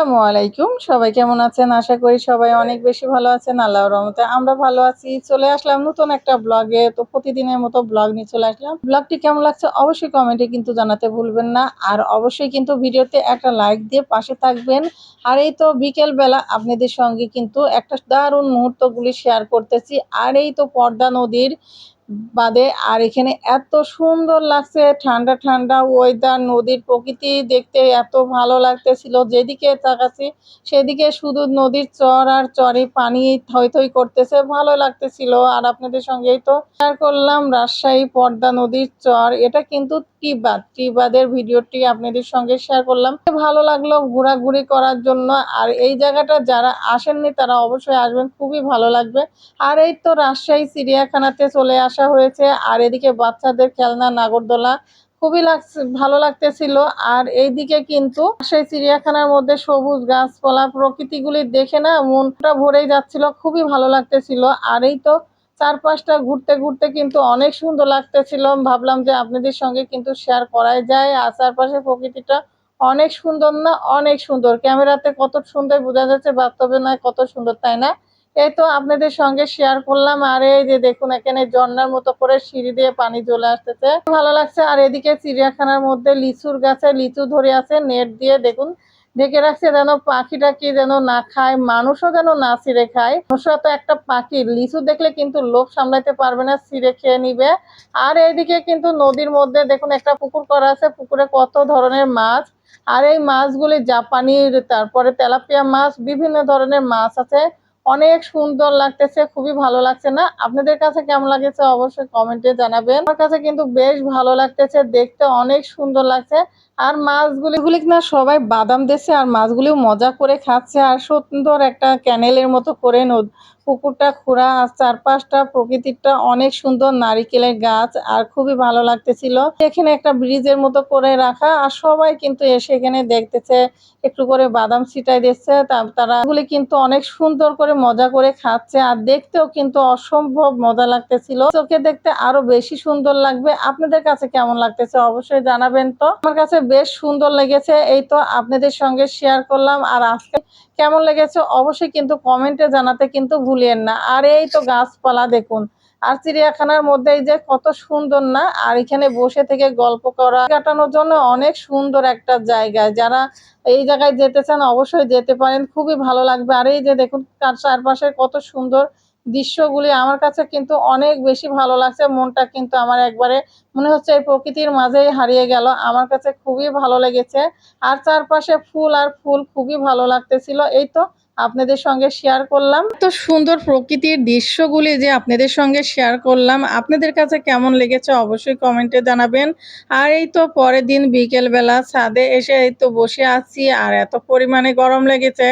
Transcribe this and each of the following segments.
আসসালামু আলাইকুম। সবাই কেমন আছেন? আশা করি সবাই অনেক বেশি ভালো আছেন। আল্লাহর রহমতে আমরা ভালো আছি। চলে আসলাম নতুন একটা ব্লগে তো প্রতিদিনের মতো ব্লগ নিয়ে চলে আসলাম। ব্লগটি কেমন লাগছে অবশ্যই কমেন্টে কিন্তু জানাতে ভুলবেন না। আর অবশ্যই কিন্তু ভিডিওতে একটা লাইক দিয়ে পাশে থাকবেন। আর এই তো বিকেল বেলা আপনাদের সঙ্গে কিন্তু একটা দারুণ মুহূর্তগুলি শেয়ার করতেছি। আর এই তো পর্দা নদীর বাদে, আর এখানে এত সুন্দর লাগছে ঠান্ডা ঠান্ডা ওয়েদার নদীর প্রকৃতি দেখতে এত ভালো লাগতেছিল। যেদিকে তাকাচ্ছি, সেদিকে শুধু নদীর চর আর চরে পানি থই থই করতেছে, ভালো লাগতেছিল। আর আপনাদের সঙ্গেই তো শেয়ার করলাম, রাজশাহী পর্দা নদীর চর। এটা কিন্তু টিবাদ, টিবাদের ভিডিওটি আপনাদের সঙ্গে শেয়ার করলাম। ভালো লাগল ঘোরাঘুরি করার জন্য। আর এই জায়গাটা যারা আসেননি, তারা অবশ্যই আসবেন, খুবই ভালো লাগবে। আর এই তো রাজশাহী চিড়িয়াখানাতে চলে আসা হয়েছে। আর এদিকে বাচ্চাদের খেলনা নাগরদোলা খুবই লাগছে, ভালো লাগতেছিল। আর এইদিকে কিন্তু সেই চিড়িয়াখানার মধ্যে সবুজ গাছপালা, প্রকৃতিগুলি দেখে না মনটা ভরেই যাচ্ছিল, খুবই ভালো লাগতেছিল। আর এই তো চারপাশটা ঘুরতে ঘুরতে কিন্তু অনেক সুন্দর লাগতেছিল। ভাবলাম যে আপনাদের সঙ্গে কিন্তু শেয়ার করাই যায়। আর চারপাশে প্রকৃতিটা অনেক সুন্দর না, অনেক সুন্দর। ক্যামেরাতে কত সুন্দর বোঝা যাচ্ছে, বাস্তবে নয়, কত সুন্দর, তাই না? এই তো আপনাদের সঙ্গে শেয়ার করলাম, আর এই যে দেখুন এখানে ঝর্ণার মতো করে সিঁড়ি দিয়ে পানি চলে আসতেছে। ভালো লাগছে, আর এদিকে চিড়িয়াখানার মধ্যে লিচুর গাছে লিচু ধরে আছে, নেট দিয়ে দেখুন। ঢেকে রাখছে যেন পাখিটা কি যেন না খায়, মানুষও যেন না ছিঁড়ে খায়। মানুষও তো একটা পাখি, লিচু দেখলে কিন্তু লোভ সামলাইতে পারবে না, ছিঁড়ে খেয়ে নিবে। আর এইদিকে কিন্তু নদীর মধ্যে দেখুন একটা পুকুর করা আছে, পুকুরে কত ধরনের মাছ। আর এই মাছগুলি জাপানির, তারপরে তেলাপিয়া মাছ, বিভিন্ন ধরনের মাছ আছে। অনেক সুন্দর লাগতেছে, খুবই ভালো লাগছে না? আপনাদের কাছে কেমন লাগেছে অবশ্যই কমেন্টে জানাবেন। আমার কাছে কিন্তু বেশ ভালো লাগতেছে, দেখতে অনেক সুন্দর লাগছে। আর মাছগুলি গুলি না সবাই বাদাম দিচ্ছে আর মাছগুলিও মজা করে খাচ্ছে, আর সুন্দর একটা ক্যানেলের মতো করে পুকুরটা, খোঁড়া আর চারপাশটা প্রকৃতিটা অনেক সুন্দর নারিকেলের গাছ আর খুবই ভালো লাগতেছিল। এখানে একটা ব্রিজের মতো করে রাখা আর সবাই কিন্তু এসে এখানে দেখতেছে, একটু করে বাদাম ছিটাই দিচ্ছে। তারা গুলি কিন্তু অনেক সুন্দর করে মজা করে খাচ্ছে আর দেখতেও কিন্তু অসম্ভব মজা লাগতেছিল। চোখে দেখতে আরও বেশি সুন্দর লাগবে। আপনাদের কাছে কেমন লাগতেছে অবশ্যই জানাবেন তো। আমার কাছে বেশ সুন্দর লেগেছে, এই তো আপনাদের সঙ্গে শেয়ার করলাম। আর আজকে কেমন লেগেছে অবশ্যই কিন্তু কমেন্টে জানাতে কিন্তু ভুলিয়েন না। আর এই তো গাছপালা দেখুন। আর চিড়িয়াখানার মধ্যে এই যে কত সুন্দর না? আর এখানে বসে থেকে গল্প করা, কাটানোর জন্য অনেক সুন্দর একটা জায়গা। যারা এই জায়গায় যেতে চান অবশ্যই যেতে পারেন, খুবই ভালো লাগবে। আর এই যে দেখুন, তার চারপাশে কত সুন্দর দৃশ্যগুলি আমার কাছে কিন্তু অনেক বেশি ভালো লাগছে। মনটা কিন্তু আমার একবারে মনে হচ্ছে এই প্রকৃতির মাঝেই হারিয়ে গেল। আমার কাছে খুবই ভালো লেগেছে। আর চারপাশে ফুল আর ফুল খুবই ভালো লাগতেছিল। এই তো আপনাদের সঙ্গে শেয়ার করলাম। তো সুন্দর প্রকৃতির দৃশ্যগুলি যে আপনাদের সঙ্গে শেয়ার করলাম, আপনাদের কাছে কেমন লেগেছে অবশ্যই কমেন্টে জানাবেন। আর এই তো পরের দিন বিকেলবেলা ছাদে এসে এই তো বসে আছি, আর এত পরিমাণে গরম লেগেছে,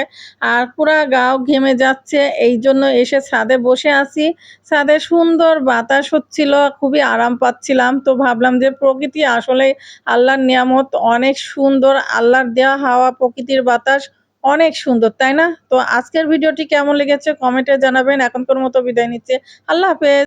আর পুরা গাও ঘেমে যাচ্ছে, এই জন্য এসে ছাদে বসে আছি। ছাদে সুন্দর বাতাস হচ্ছিল, খুবই আরাম পাচ্ছিলাম, তো ভাবলাম যে প্রকৃতি আসলে আল্লাহর নিয়ামত, অনেক সুন্দর আল্লাহর দেওয়া হাওয়া প্রকৃতির বাতাস অনেক সুন্দর, তাই না? তো আজকের ভিডিওটি কেমন লেগেছে কমেন্টে জানাবেন। এখনকার মতো বিদায় নিচ্ছে। আল্লাহ হাফেজ।